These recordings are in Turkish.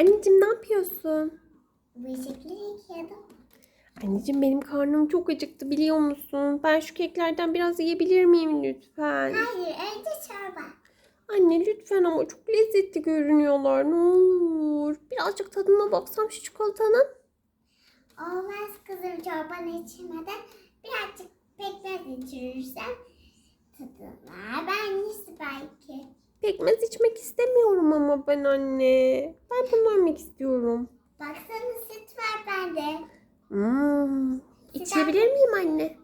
Anneciğim ne yapıyorsun? Beşikli yıkıyordum. Anneciğim benim karnım çok acıktı biliyor musun? Ben şu keklerden biraz yiyebilir miyim lütfen? Hayır önce çorba. Anne lütfen ama çok lezzetli görünüyorlar. Ne olur. Birazcık tadına baksam şu çikolatanın. Olmaz kızım çorbanı içmeden birazcık pekmez içirirsen tadına beğenirsin belki. Pekmez içmek istemiyorum ama ben anne. Ben bunu yemek istiyorum. Baksana süt var bende. Hmm. İçebilir miyim anne?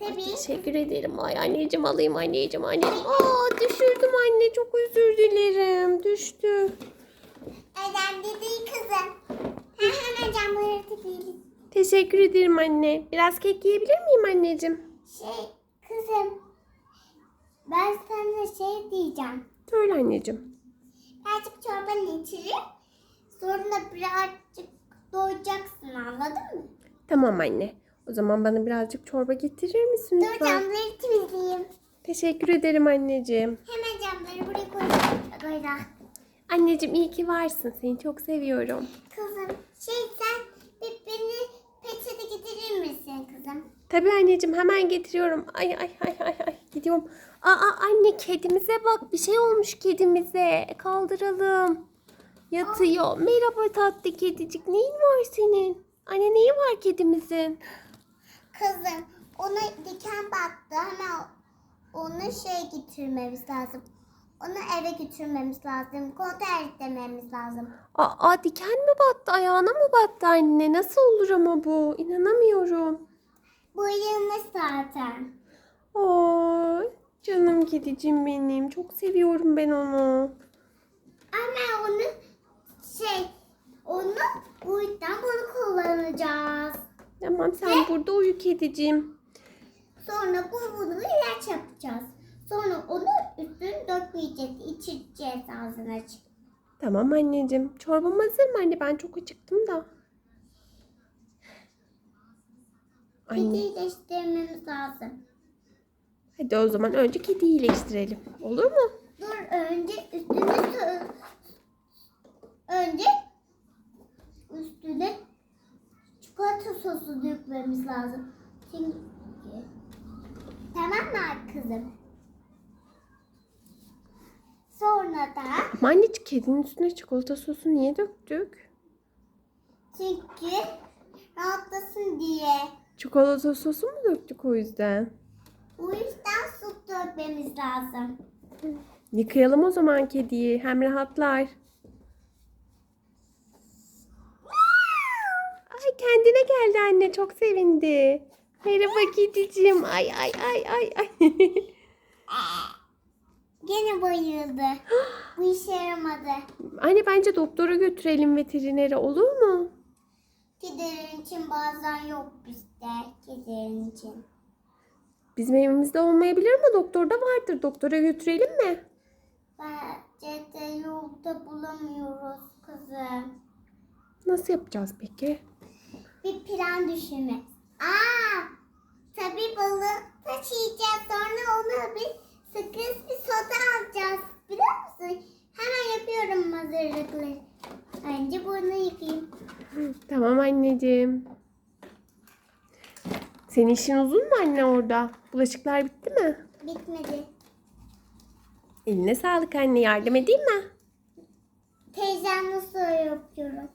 Ay, Tabii. teşekkür ederim. Ay anneciğim alayım anneciğim anneciğim. Aa düşürdüm anne çok özür dilerim. Düştü. Önemli değil kızım. Hemen camları tıkayım. Teşekkür ederim anne. Biraz kek yiyebilir miyim anneciğim? Şey kızım. Ben sana şey diyeceğim. Söyle anneciğim. Birazcık çorbanı içirip sonra birazcık doyacaksın anladın mı? Tamam anne. O zaman bana birazcık çorba getirir misin Dur lütfen? camları temizleyeyim. Teşekkür ederim anneciğim. Hemen camları buraya koyacağım. Anneciğim iyi ki varsın. Seni çok seviyorum. Kızım şey sen bir beni peçete getirir misin kızım? Tabii anneciğim hemen getiriyorum. Ay ay ay ay ay gidiyorum. Aa anne kedimize bak bir şey olmuş kedimize. Kaldıralım. Yatıyor. Merhaba tatlı kedicik. Neyin var senin? Anne neyi var kedimizin? Kızım ona diken battı hemen onu şey getirmemiz lazım. Onu eve götürmemiz lazım. Kontrol etmemiz lazım. Aa diken mi battı? Ayağına mı battı anne? Nasıl olur ama bu? İnanamıyorum. Bu yanına zaten. Ay canım kedicim benim. Çok seviyorum ben onu. Ama onu şey onu bu yüzden bunu kullanacağız. Tamam sen burada uyu kedicim. Sonra bu bunu ilaç yapacağız. Sonra onu üstünü dökmeyeceğiz. içireceğiz ağzını açık. Tamam anneciğim. Çorbam hazır mı anne? Ben çok acıktım da. Anne. iyileştirmemiz lazım. Hadi o zaman önce kediyi iyileştirelim. Olur mu? Dur önce üstüne su- önce üstüne çikolata sosu dökmemiz lazım. Çünkü tamam mı kızım? Sonra da Ama anneciğim kedinin üstüne çikolata sosu niye döktük? çünkü rahatlasın diye. Çikolata sosu mu döktük o yüzden? Bu yüzden dökmemiz lazım. Yıkayalım o zaman kediyi. Hem rahatlar. Ay kendine geldi anne. Çok sevindi. Merhaba kediciğim. Ay ay ay ay ay. Gene bayıldı. Bu işe yaramadı. anne bence doktora götürelim veterinere olur mu? Kedilerin için bazen yok bizde. Kedilerin için. Bizim evimizde olmayabilir ama doktorda vardır. Doktora götürelim mi? Bence de yolda bulamıyoruz kızım. Nasıl yapacağız peki? Bir plan düşünme. Aa, tabii balık taşıyacağız. Sonra ona bir sakız bir soda alacağız. Biliyor musun? Hemen yapıyorum hazırlıkları. Önce bunu yıkayayım. Tamam anneciğim. Senin işin uzun mu anne orada? Bulaşıklar bitti mi? Bitmedi. Eline sağlık anne. Yardım edeyim mi? Teyzem nasıl yapıyorum?